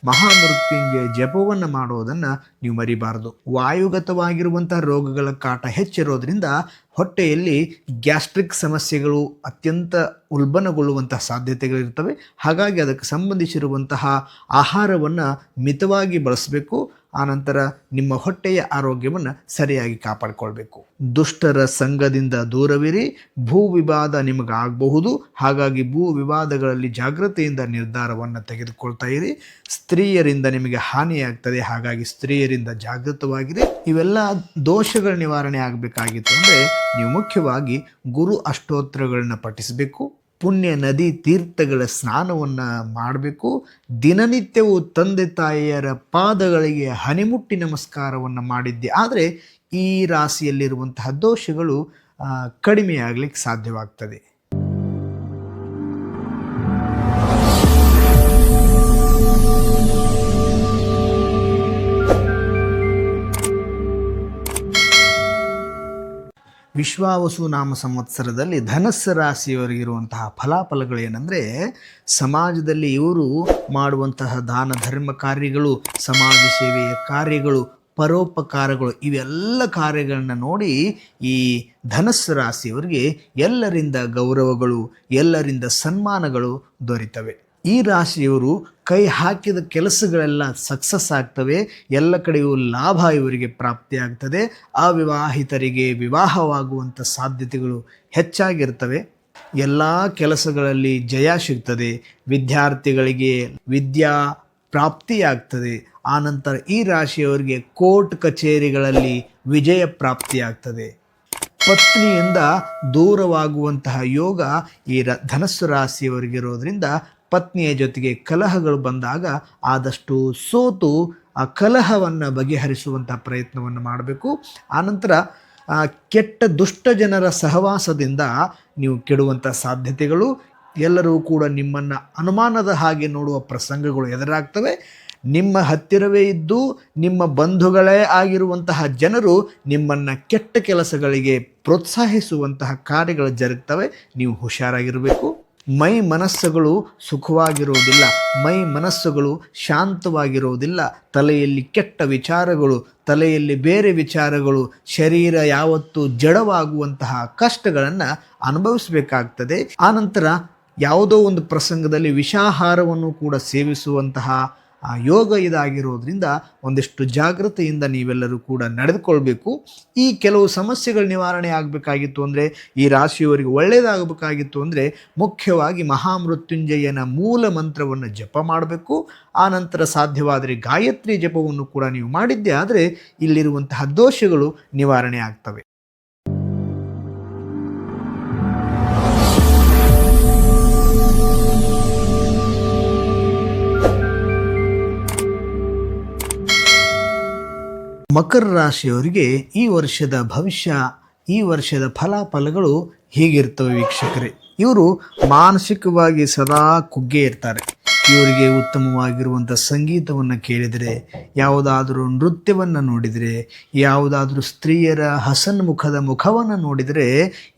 ಮಹಾಮೃತ್ಯುಂಜಯ ಜಪವನ್ನು ಮಾಡೋದನ್ನು ನೀವು ಮರಿಬಾರದು. ವಾಯುಗತವಾಗಿರುವಂತಹ ರೋಗಗಳ ಕಾಟ ಹೆಚ್ಚಿರೋದ್ರಿಂದ ಹೊಟ್ಟೆಯಲ್ಲಿ ಗ್ಯಾಸ್ಟ್ರಿಕ್ ಸಮಸ್ಯೆಗಳು ಅತ್ಯಂತ ಉಲ್ಬಣಗೊಳ್ಳುವಂತಹ ಸಾಧ್ಯತೆಗಳಿರ್ತವೆ. ಹಾಗಾಗಿ ಅದಕ್ಕೆ ಸಂಬಂಧಿಸಿರುವಂತಹ ಆಹಾರವನ್ನು ಮಿತವಾಗಿ ಬಳಸಬೇಕು. ಆನಂತರ ನಿಮ್ಮ ಹೊಟ್ಟೆಯ ಆರೋಗ್ಯವನ್ನು ಸರಿಯಾಗಿ ಕಾಪಾಡಿಕೊಳ್ಬೇಕು. ದುಷ್ಟರ ಸಂಘದಿಂದ ದೂರವಿರಿ. ಭೂ ವಿವಾದ ನಿಮಗಾಗಬಹುದು. ಹಾಗಾಗಿ ಭೂ ವಿವಾದಗಳಲ್ಲಿ ಜಾಗ್ರತೆಯಿಂದ ನಿರ್ಧಾರವನ್ನು ತೆಗೆದುಕೊಳ್ತಾ ಇರಿ. ಸ್ತ್ರೀಯರಿಂದ ನಿಮಗೆ ಹಾನಿಯಾಗ್ತದೆ. ಹಾಗಾಗಿ ಸ್ತ್ರೀಯರಿಂದ ಜಾಗೃತವಾಗಿರಿ. ಇವೆಲ್ಲ ದೋಷಗಳ ನಿವಾರಣೆ ಆಗಬೇಕಾಗಿತ್ತು. ಅಂದರೆ ನೀವು ಮುಖ್ಯವಾಗಿ ಗುರು ಅಷ್ಟೋತ್ರಗಳನ್ನ ಪಠಿಸಬೇಕು. ಪುಣ್ಯ ನದಿ ತೀರ್ಥಗಳ ಸ್ನಾನವನ್ನು ಮಾಡಬೇಕು. ದಿನನಿತ್ಯವೂ ತಂದೆ ತಾಯಿಯರ ಪಾದಗಳಿಗೆ ಹನಿಮುಟ್ಟಿ ನಮಸ್ಕಾರವನ್ನು ಮಾಡಿದ್ದೆ. ಆದರೆ ಈ ರಾಶಿಯಲ್ಲಿರುವಂತಹ ದೋಷಗಳು ಕಡಿಮೆಯಾಗಲಿಕ್ಕೆ ಸಾಧ್ಯವಾಗ್ತದೆ. ವಿಶ್ವಾವಸು ನಾಮ ಸಂವತ್ಸರದಲ್ಲಿ ಧನಸ್ಸು ರಾಶಿಯವರಿಗಿರುವಂತಹ ಫಲಾಫಲಗಳು ಏನಂದರೆ ಸಮಾಜದಲ್ಲಿ ಇವರು ಮಾಡುವಂತಹ ದಾನ ಧರ್ಮ ಕಾರ್ಯಗಳು, ಸಮಾಜ ಸೇವೆಯ ಕಾರ್ಯಗಳು, ಪರೋಪಕಾರಗಳು, ಇವೆಲ್ಲ ಕಾರ್ಯಗಳನ್ನ ನೋಡಿ ಈ ಧನಸ್ಸು ರಾಶಿಯವರಿಗೆ ಎಲ್ಲರಿಂದ ಗೌರವಗಳು, ಎಲ್ಲರಿಂದ ಸನ್ಮಾನಗಳು ದೊರೀತವೆ. ಈ ರಾಶಿಯವರು ಕೈ ಹಾಕಿದ ಕೆಲಸಗಳೆಲ್ಲ ಸಕ್ಸಸ್ ಆಗ್ತವೆ, ಎಲ್ಲ ಕಡೆಯೂ ಲಾಭ ಇವರಿಗೆ ಪ್ರಾಪ್ತಿಯಾಗ್ತದೆ. ಅವಿವಾಹಿತರಿಗೆ ವಿವಾಹವಾಗುವಂಥ ಸಾಧ್ಯತೆಗಳು ಹೆಚ್ಚಾಗಿರ್ತವೆ. ಎಲ್ಲ ಕೆಲಸಗಳಲ್ಲಿ ಜಯ ಸಿಗ್ತದೆ, ವಿದ್ಯಾರ್ಥಿಗಳಿಗೆ ವಿದ್ಯಾ ಪ್ರಾಪ್ತಿಯಾಗ್ತದೆ. ಆನಂತರ ಈ ರಾಶಿಯವರಿಗೆ ಕೋರ್ಟ್ ಕಚೇರಿಗಳಲ್ಲಿ ವಿಜಯ ಪ್ರಾಪ್ತಿಯಾಗ್ತದೆ. ಪತ್ನಿಯಿಂದ ದೂರವಾಗುವಂತಹ ಯೋಗ ಈ ರ, ಧನಸ್ಸು ರಾಶಿಯವರಿಗಿರೋದ್ರಿಂದ ಪತ್ನಿಯ ಜೊತೆಗೆ ಕಲಹಗಳು ಬಂದಾಗ ಆದಷ್ಟು ಸೋತು ಆ ಕಲಹವನ್ನು ಬಗೆಹರಿಸುವಂಥ ಪ್ರಯತ್ನವನ್ನು ಮಾಡಬೇಕು. ಆನಂತರ ಕೆಟ್ಟ ದುಷ್ಟ ಜನರ ಸಹವಾಸದಿಂದ ನೀವು ಕೆಡುವಂಥ ಸಾಧ್ಯತೆಗಳು, ಎಲ್ಲರೂ ಕೂಡ ನಿಮ್ಮನ್ನು ಅನುಮಾನದ ಹಾಗೆ ನೋಡುವ ಪ್ರಸಂಗಗಳು ಎದುರಾಗ್ತವೆ. ನಿಮ್ಮ ಹತ್ತಿರವೇ ಇದ್ದು, ನಿಮ್ಮ ಬಂಧುಗಳೇ ಆಗಿರುವಂತಹ ಜನರು ನಿಮ್ಮನ್ನು ಕೆಟ್ಟ ಕೆಲಸಗಳಿಗೆ ಪ್ರೋತ್ಸಾಹಿಸುವಂತಹ ಕಾರ್ಯಗಳು ಜರುಗ್ತವೆ. ನೀವು ಹುಷಾರಾಗಿರಬೇಕು. ಮೈ ಮನಸ್ಸುಗಳು ಸುಖವಾಗಿರುವುದಿಲ್ಲ, ಮೈ ಮನಸ್ಸುಗಳು ಶಾಂತವಾಗಿರುವುದಿಲ್ಲ. ತಲೆಯಲ್ಲಿ ಕೆಟ್ಟ ವಿಚಾರಗಳು, ತಲೆಯಲ್ಲಿ ಬೇರೆ ವಿಚಾರಗಳು, ಶರೀರ ಯಾವತ್ತೂ ಜಡವಾಗುವಂತಹ ಕಷ್ಟಗಳನ್ನು ಅನುಭವಿಸಬೇಕಾಗ್ತದೆ. ಆನಂತರ ಯಾವುದೋ ಒಂದು ಪ್ರಸಂಗದಲ್ಲಿ ವಿಷಾಹಾರವನ್ನು ಕೂಡ ಸೇವಿಸುವಂತಹ ಆ ಯೋಗ ಇದಾಗಿರೋದ್ರಿಂದ ಒಂದಿಷ್ಟು ಜಾಗೃತೆಯಿಂದ ನೀವೆಲ್ಲರೂ ಕೂಡ ನಡೆದುಕೊಳ್ಬೇಕು. ಈ ಕೆಲವು ಸಮಸ್ಯೆಗಳ ನಿವಾರಣೆ ಆಗಬೇಕಾಗಿತ್ತು ಅಂದರೆ, ಈ ರಾಶಿಯವರಿಗೆ ಒಳ್ಳೆಯದಾಗಬೇಕಾಗಿತ್ತು ಅಂದರೆ, ಮುಖ್ಯವಾಗಿ ಮಹಾಮೃತ್ಯುಂಜಯನ ಮೂಲ ಮಂತ್ರವನ್ನು ಜಪ ಮಾಡಬೇಕು. ಆ ನಂತರ ಸಾಧ್ಯವಾದರೆ ಗಾಯತ್ರಿ ಜಪವನ್ನು ಕೂಡ ನೀವು ಮಾಡಿದ್ದೆ, ಆದರೆ ಇಲ್ಲಿರುವಂತಹ ದೋಷಗಳು ನಿವಾರಣೆ ಆಗ್ತವೆ. ಮಕರ ರಾಶಿಯವರಿಗೆ ಈ ವರ್ಷದ ಭವಿಷ್ಯ, ಈ ವರ್ಷದ ಫಲಾಫಲಗಳು ಹೀಗಿರ್ತವೆ ವೀಕ್ಷಕರೇ? ಇವರು ಮಾನಸಿಕವಾಗಿ ಸದಾ ಕುಗ್ಗೆ ಇರ್ತಾರೆ. ಇವರಿಗೆ ಉತ್ತಮವಾಗಿರುವಂಥ ಸಂಗೀತವನ್ನು ಕೇಳಿದರೆ, ಯಾವುದಾದರೂ ನೃತ್ಯವನ್ನು ನೋಡಿದರೆ, ಯಾವುದಾದರೂ ಸ್ತ್ರೀಯರ ಹಸನ್ಮುಖದ ಮುಖವನ್ನು ನೋಡಿದರೆ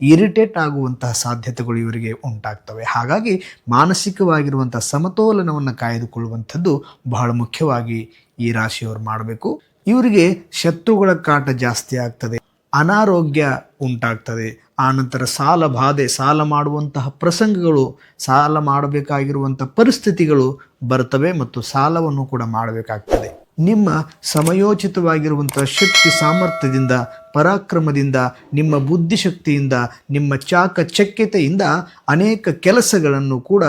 ಇರಿಟೇಟ್ ಆಗುವಂತಹ ಸಾಧ್ಯತೆಗಳು ಇವರಿಗೆ ಉಂಟಾಗ್ತವೆ. ಹಾಗಾಗಿ ಮಾನಸಿಕವಾಗಿರುವಂಥ ಸಮತೋಲನವನ್ನು ಕಾಯ್ದುಕೊಳ್ಳುವಂಥದ್ದು ಬಹಳ ಮುಖ್ಯವಾಗಿ ಈ ರಾಶಿಯವರು ಮಾಡಬೇಕು. ಇವರಿಗೆ ಶತ್ರುಗಳ ಕಾಟ ಜಾಸ್ತಿ ಆಗ್ತದೆ, ಅನಾರೋಗ್ಯ ಉಂಟಾಗ್ತದೆ. ಆನಂತರ ಸಾಲ ಬಾಧೆ, ಸಾಲ ಮಾಡುವಂತಹ ಪ್ರಸಂಗಗಳು, ಸಾಲ ಮಾಡಬೇಕಾಗಿರುವಂಥ ಪರಿಸ್ಥಿತಿಗಳು ಬರ್ತವೆ ಮತ್ತು ಸಾಲವನ್ನು ಕೂಡ ಮಾಡಬೇಕಾಗ್ತದೆ. ನಿಮ್ಮ ಸಮಯೋಚಿತವಾಗಿರುವಂಥ ಶಕ್ತಿ ಸಾಮರ್ಥ್ಯದಿಂದ, ಪರಾಕ್ರಮದಿಂದ, ನಿಮ್ಮ ಬುದ್ಧಿಶಕ್ತಿಯಿಂದ, ನಿಮ್ಮ ಚಾಕಚಕ್ಯತೆಯಿಂದ ಅನೇಕ ಕೆಲಸಗಳನ್ನು ಕೂಡ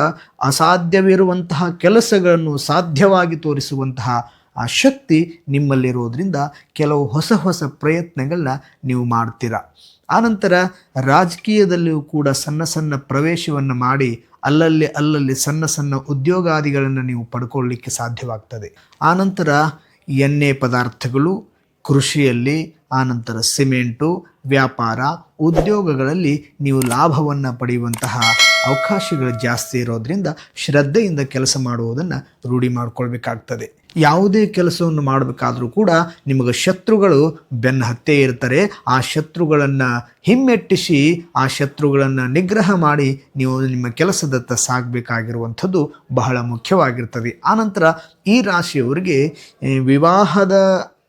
ಅಸಾಧ್ಯವಿರುವಂತಹ ಕೆಲಸಗಳನ್ನು ಸಾಧ್ಯವಾಗಿ ತೋರಿಸುವಂತಹ ಆ ಶಕ್ತಿ ನಿಮ್ಮಲ್ಲಿರೋದ್ರಿಂದ ಕೆಲವು ಹೊಸ ಹೊಸ ಪ್ರಯತ್ನಗಳನ್ನ ನೀವು ಮಾಡ್ತೀರಾ. ಆನಂತರ ರಾಜಕೀಯದಲ್ಲಿಯೂ ಕೂಡ ಸಣ್ಣ ಸಣ್ಣ ಪ್ರವೇಶವನ್ನು ಮಾಡಿ ಅಲ್ಲಲ್ಲಿ ಅಲ್ಲಲ್ಲಿ ಸಣ್ಣ ಸಣ್ಣ ಉದ್ಯೋಗಾದಿಗಳನ್ನು ನೀವು ಪಡ್ಕೊಳ್ಳಿಕ್ಕೆ ಸಾಧ್ಯವಾಗ್ತದೆ. ಆನಂತರ ಎಣ್ಣೆ ಪದಾರ್ಥಗಳು, ಕೃಷಿಯಲ್ಲಿ ಆನಂತರ ಸಿಮೆಂಟು, ವ್ಯಾಪಾರ, ಉದ್ಯೋಗಗಳಲ್ಲಿ ನೀವು ಲಾಭವನ್ನು ಪಡೆಯುವಂತಹ ಅವಕಾಶಗಳು ಜಾಸ್ತಿ ಇರೋದರಿಂದ ಶ್ರದ್ಧೆಯಿಂದ ಕೆಲಸ ಮಾಡುವುದನ್ನು ರೂಢಿ ಮಾಡಿಕೊಳ್ಬೇಕಾಗ್ತದೆ. ಯಾವುದೇ ಕೆಲಸವನ್ನು ಮಾಡಬೇಕಾದರೂ ಕೂಡ ನಿಮಗೆ ಶತ್ರುಗಳು ಬೆನ್ನ ಹತ್ತೇ ಇರ್ತಾರೆ. ಆ ಶತ್ರುಗಳನ್ನು ಹಿಮ್ಮೆಟ್ಟಿಸಿ, ಆ ಶತ್ರುಗಳನ್ನು ನಿಗ್ರಹ ಮಾಡಿ ನೀವು ನಿಮ್ಮ ಕೆಲಸದತ್ತ ಸಾಗಬೇಕಾಗಿರುವಂಥದ್ದು ಬಹಳ ಮುಖ್ಯವಾಗಿರ್ತದೆ. ಆನಂತರ ಈ ರಾಶಿಯವರಿಗೆ ವಿವಾಹದ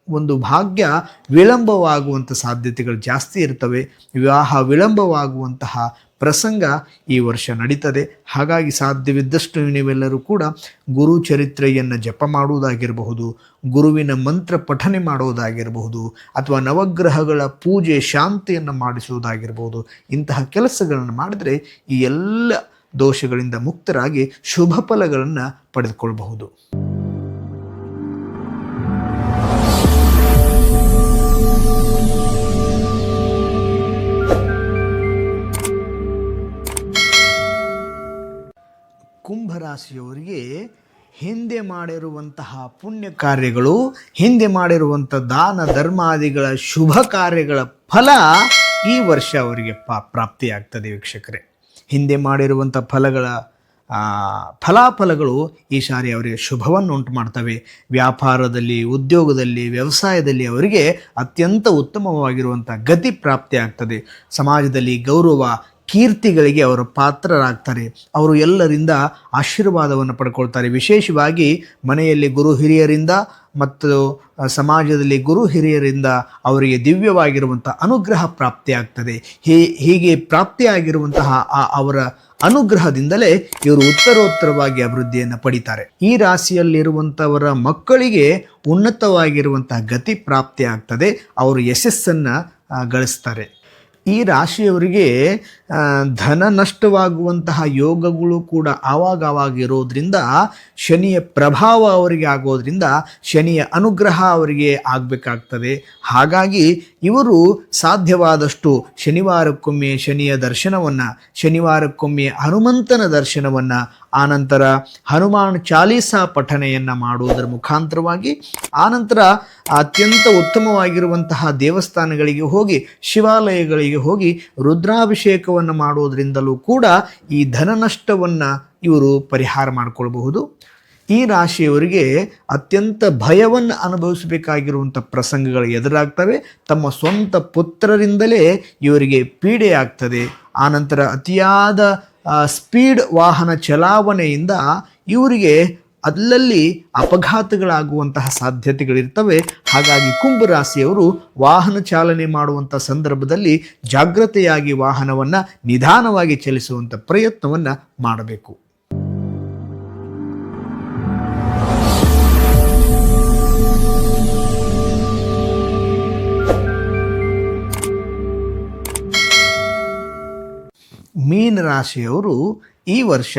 ಒಂದು ಭಾಗ್ಯ ವಿಳಂಬವಾಗುವಂಥ ಸಾಧ್ಯತೆಗಳು ಜಾಸ್ತಿ ಇರ್ತವೆ. ವಿವಾಹ ವಿಳಂಬವಾಗುವಂತಹ ಪ್ರಸಂಗ ಈ ವರ್ಷ ನಡೀತದೆ. ಹಾಗಾಗಿ ಸಾಧ್ಯವಿದ್ದಷ್ಟು ನೀವೆಲ್ಲರೂ ಕೂಡ ಗುರು ಚರಿತ್ರೆಯನ್ನು ಜಪ ಮಾಡುವುದಾಗಿರಬಹುದು, ಗುರುವಿನ ಮಂತ್ರ ಪಠನೆ ಮಾಡುವುದಾಗಿರಬಹುದು, ಅಥವಾ ನವಗ್ರಹಗಳ ಪೂಜೆ ಶಾಂತಿಯನ್ನು ಮಾಡಿಸುವುದಾಗಿರಬಹುದು, ಇಂತಹ ಕೆಲಸಗಳನ್ನು ಮಾಡಿದರೆ ಈ ಎಲ್ಲ ದೋಷಗಳಿಂದ ಮುಕ್ತರಾಗಿ ಶುಭ ಫಲಗಳನ್ನು ಪಡೆದುಕೊಳ್ಳಬಹುದು ಕುಂಭರಾಶಿಯವರಿಗೆ ಹಿಂದೆ ಮಾಡಿರುವಂತಹ ಪುಣ್ಯ ಕಾರ್ಯಗಳು, ಹಿಂದೆ ಮಾಡಿರುವಂಥ ದಾನ ಧರ್ಮಾದಿಗಳ ಶುಭ ಕಾರ್ಯಗಳ ಫಲ ಈ ವರ್ಷ ಅವರಿಗೆ ಪಾ, ಪ್ರಾಪ್ತಿಯಾಗ್ತದೆ ವೀಕ್ಷಕರೇ. ಹಿಂದೆ ಮಾಡಿರುವಂಥ ಫಲಗಳ ಫಲಾಫಲಗಳು ಈ ಸಾರಿ ಅವರಿಗೆ ಶುಭವನ್ನು ಉಂಟು ಮಾಡ್ತವೆ. ವ್ಯಾಪಾರದಲ್ಲಿ, ಉದ್ಯೋಗದಲ್ಲಿ, ವ್ಯವಸಾಯದಲ್ಲಿ ಅವರಿಗೆ ಅತ್ಯಂತ ಉತ್ತಮವಾಗಿರುವಂಥ ಗತಿ ಪ್ರಾಪ್ತಿಯಾಗ್ತದೆ. ಸಮಾಜದಲ್ಲಿ ಗೌರವ ಕೀರ್ತಿಗಳಿಗೆ ಅವರು ಪಾತ್ರರಾಗ್ತಾರೆ. ಅವರು ಎಲ್ಲರಿಂದ ಆಶೀರ್ವಾದವನ್ನು ಪಡ್ಕೊಳ್ತಾರೆ. ವಿಶೇಷವಾಗಿ ಮನೆಯಲ್ಲಿ ಗುರು ಹಿರಿಯರಿಂದ ಮತ್ತು ಸಮಾಜದಲ್ಲಿ ಗುರು ಹಿರಿಯರಿಂದ ಅವರಿಗೆ ದಿವ್ಯವಾಗಿರುವಂಥ ಅನುಗ್ರಹ ಪ್ರಾಪ್ತಿಯಾಗ್ತದೆ. ಹೀ, ಹೀಗೆ ಪ್ರಾಪ್ತಿಯಾಗಿರುವಂತಹ ಆ, ಅವರ ಅನುಗ್ರಹದಿಂದಲೇ ಇವರು ಉತ್ತರೋತ್ತರವಾಗಿ ಅಭಿವೃದ್ಧಿಯನ್ನು ಪಡಿತಾರೆ. ಈ ರಾಶಿಯಲ್ಲಿರುವಂಥವರ ಮಕ್ಕಳಿಗೆ ಉನ್ನತವಾಗಿರುವಂತಹ ಗತಿ ಪ್ರಾಪ್ತಿಯಾಗ್ತದೆ. ಅವರು ಯಶಸ್ಸನ್ನು ಗಳಿಸ್ತಾರೆ. ಈ ರಾಶಿಯವರಿಗೆ ಧನ ನಷ್ಟವಾಗುವಂತಹ ಯೋಗಗಳು ಕೂಡ ಆವಾಗ ಆವಾಗ ಇರೋದ್ರಿಂದ, ಶನಿಯ ಪ್ರಭಾವ ಅವರಿಗೆ ಆಗೋದ್ರಿಂದ, ಶನಿಯ ಅನುಗ್ರಹ ಅವರಿಗೆ ಆಗಬೇಕಾಗ್ತದೆ. ಹಾಗಾಗಿ ಇವರು ಸಾಧ್ಯವಾದಷ್ಟು ಶನಿವಾರಕ್ಕೊಮ್ಮೆ ಶನಿಯ ದರ್ಶನವನ್ನು, ಶನಿವಾರಕ್ಕೊಮ್ಮೆ ಹನುಮಂತನ ದರ್ಶನವನ್ನು, ಆನಂತರ ಹನುಮಾನ್ ಚಾಲೀಸಾ ಪಠನೆಯನ್ನು ಮಾಡುವುದರ ಮುಖಾಂತರವಾಗಿ, ಆನಂತರ ಅತ್ಯಂತ ಉತ್ತಮವಾಗಿರುವಂತಹ ದೇವಸ್ಥಾನಗಳಿಗೆ ಹೋಗಿ ಶಿವಾಲಯಗಳಿಗೆ ಹೋಗಿ ರುದ್ರಾಭಿಷೇಕವನ್ನು ಮಾಡುವುದರಿಂದಲೂ ಕೂಡ ಈ ಧನ ನಷ್ಟವನ್ನು ಇವರು ಪರಿಹಾರ ಮಾಡಿಕೊಳ್ಬಹುದು. ಈ ರಾಶಿಯವರಿಗೆ ಅತ್ಯಂತ ಭಯವನ್ನು ಅನುಭವಿಸಬೇಕಾಗಿರುವಂಥ ಪ್ರಸಂಗಗಳು ಎದುರಾಗ್ತವೆ. ತಮ್ಮ ಸ್ವಂತ ಪುತ್ರರಿಂದಲೇ ಇವರಿಗೆ ಪೀಡೆಯಾಗ್ತದೆ. ಆನಂತರ ಅತಿಯಾದ ಸ್ಪೀಡ್ ವಾಹನ ಚಲಾವಣೆಯಿಂದ ಇವರಿಗೆ ಅಲ್ಲಲ್ಲಿ ಅಪಘಾತಗಳಾಗುವಂತಹ ಸಾಧ್ಯತೆಗಳಿರ್ತವೆ. ಹಾಗಾಗಿ ಕುಂಭರಾಶಿಯವರು ವಾಹನ ಚಾಲನೆ ಮಾಡುವಂಥ ಸಂದರ್ಭದಲ್ಲಿ ಜಾಗ್ರತೆಯಾಗಿ ವಾಹನವನ್ನು ನಿಧಾನವಾಗಿ ಚಲಿಸುವಂಥ ಪ್ರಯತ್ನವನ್ನು ಮಾಡಬೇಕು. ಮೀನ ರಾಶಿಯವರು ಈ ವರ್ಷ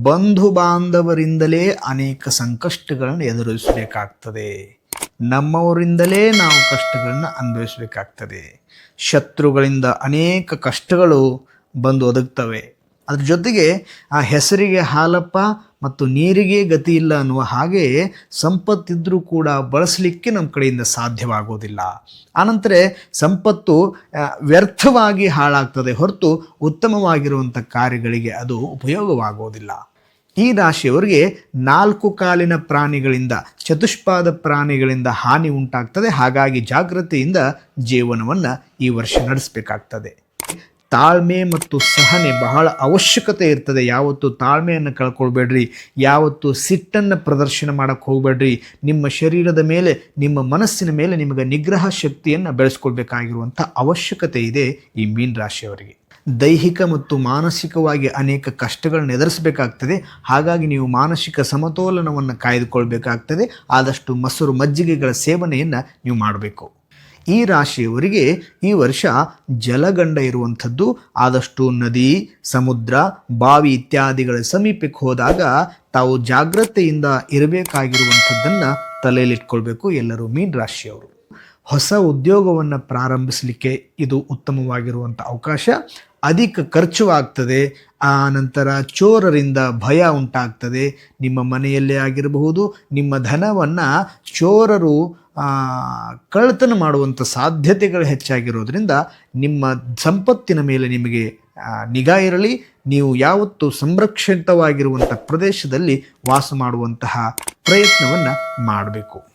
ಬಂಧು ಬಾಂಧವರಿಂದಲೇ ಅನೇಕ ಸಂಕಷ್ಟಗಳನ್ನು ಎದುರಿಸಬೇಕಾಗ್ತದೆ. ನಮ್ಮವರಿಂದಲೇ ನಾವು ಕಷ್ಟಗಳನ್ನು ಅನುಭವಿಸಬೇಕಾಗ್ತದೆ. ಶತ್ರುಗಳಿಂದ ಅನೇಕ ಕಷ್ಟಗಳು ಬಂದು ಒದಗ್ತವೆ. ಅದ್ರ ಜೊತೆಗೆ ಆ ಹೆಸರಿಗೆ ಹಾಲಪ್ಪ ಮತ್ತು ನೀರಿಗೆ ಗತಿ ಇಲ್ಲ ಅನ್ನುವ ಹಾಗೆ ಸಂಪತ್ತಿದ್ದರೂ ಕೂಡ ಬಳಸಲಿಕ್ಕೆ ನಮ್ಮ ಕಡೆಯಿಂದ ಸಾಧ್ಯವಾಗೋದಿಲ್ಲ. ಆನಂತರ ಸಂಪತ್ತು ವ್ಯರ್ಥವಾಗಿ ಹಾಳಾಗ್ತದೆ ಹೊರತು ಉತ್ತಮವಾಗಿರುವಂಥ ಕಾರ್ಯಗಳಿಗೆ ಅದು ಉಪಯೋಗವಾಗೋದಿಲ್ಲ. ಈ ರಾಶಿಯವರಿಗೆ ನಾಲ್ಕು ಕಾಲಿನ ಪ್ರಾಣಿಗಳಿಂದ, ಚತುಷ್ಪಾದ ಪ್ರಾಣಿಗಳಿಂದ ಹಾನಿ ಉಂಟಾಗ್ತದೆ. ಹಾಗಾಗಿ ಜಾಗೃತಿಯಿಂದ ಜೀವನವನ್ನು ಈ ವರ್ಷ ನಡೆಸಬೇಕಾಗ್ತದೆ. ತಾಳ್ಮೆ ಮತ್ತು ಸಹನೆ ಬಹಳ ಅವಶ್ಯಕತೆ ಇರ್ತದೆ. ಯಾವತ್ತು ತಾಳ್ಮೆಯನ್ನು ಕಳ್ಕೊಳ್ಬೇಡ್ರಿ. ಯಾವತ್ತು ಸಿಟ್ಟನ್ನು ಪ್ರದರ್ಶನ ಮಾಡೋಕ್ಕೆ ಹೋಗಬೇಡ್ರಿ. ನಿಮ್ಮ ಶರೀರದ ಮೇಲೆ, ನಿಮ್ಮ ಮನಸ್ಸಿನ ಮೇಲೆ ನಿಮಗೆ ನಿಗ್ರಹ ಶಕ್ತಿಯನ್ನು ಬೆಳೆಸ್ಕೊಳ್ಬೇಕಾಗಿರುವಂಥ ಅವಶ್ಯಕತೆ ಇದೆ ಈ ಮೀನ್ ರಾಶಿಯವರಿಗೆ. ದೈಹಿಕ ಮತ್ತು ಮಾನಸಿಕವಾಗಿ ಅನೇಕ ಕಷ್ಟಗಳನ್ನು ಎದುರಿಸಬೇಕಾಗ್ತದೆ. ಹಾಗಾಗಿ ನೀವು ಮಾನಸಿಕ ಸಮತೋಲನವನ್ನು ಕಾಯ್ದುಕೊಳ್ಬೇಕಾಗ್ತದೆ. ಆದಷ್ಟು ಮೊಸರು ಮಜ್ಜಿಗೆಗಳ ಸೇವನೆಯನ್ನು ನೀವು ಮಾಡಬೇಕು. ಈ ರಾಶಿಯವರಿಗೆ ಈ ವರ್ಷ ಜಲಗಂಡ ಇರುವಂಥದ್ದು. ಆದಷ್ಟು ನದಿ, ಸಮುದ್ರ, ಬಾವಿ ಇತ್ಯಾದಿಗಳ ಸಮೀಪಕ್ಕೆ ಹೋದಾಗ ತಾವು ಜಾಗ್ರತೆಯಿಂದ ಇರಬೇಕಾಗಿರುವಂಥದ್ದನ್ನು ತಲೆಯಲ್ಲಿಟ್ಕೊಳ್ಬೇಕು ಎಲ್ಲರೂ ಮೀನ್ ರಾಶಿಯವರು. ಹೊಸ ಉದ್ಯೋಗವನ್ನು ಪ್ರಾರಂಭಿಸಲಿಕ್ಕೆ ಇದು ಉತ್ತಮವಾಗಿರುವಂಥ ಅವಕಾಶ. ಅಧಿಕ ಖರ್ಚು ಆಗ್ತದೆ ಆ ನಂತರ ಚೋರರಿಂದ ಭಯ ಉಂಟಾಗ್ತದೆ. ನಿಮ್ಮ ಮನೆಯಲ್ಲೇ ಆಗಿರಬಹುದು, ನಿಮ್ಮ ಧನವನ್ನು ಚೋರರು ಕಳ್ಳತನ ಮಾಡುವಂಥ ಸಾಧ್ಯತೆಗಳು ಹೆಚ್ಚಾಗಿರೋದ್ರಿಂದ ನಿಮ್ಮ ಸಂಪತ್ತಿನ ಮೇಲೆ ನಿಮಗೆ ನಿಗಾ ಇರಲಿ. ನೀವು ಯಾವತ್ತೂ ಸಂರಕ್ಷಿತವಾಗಿರುವಂಥ ಪ್ರದೇಶದಲ್ಲಿ ವಾಸ ಮಾಡುವಂತಹ ಪ್ರಯತ್ನವನ್ನು ಮಾಡಬೇಕು.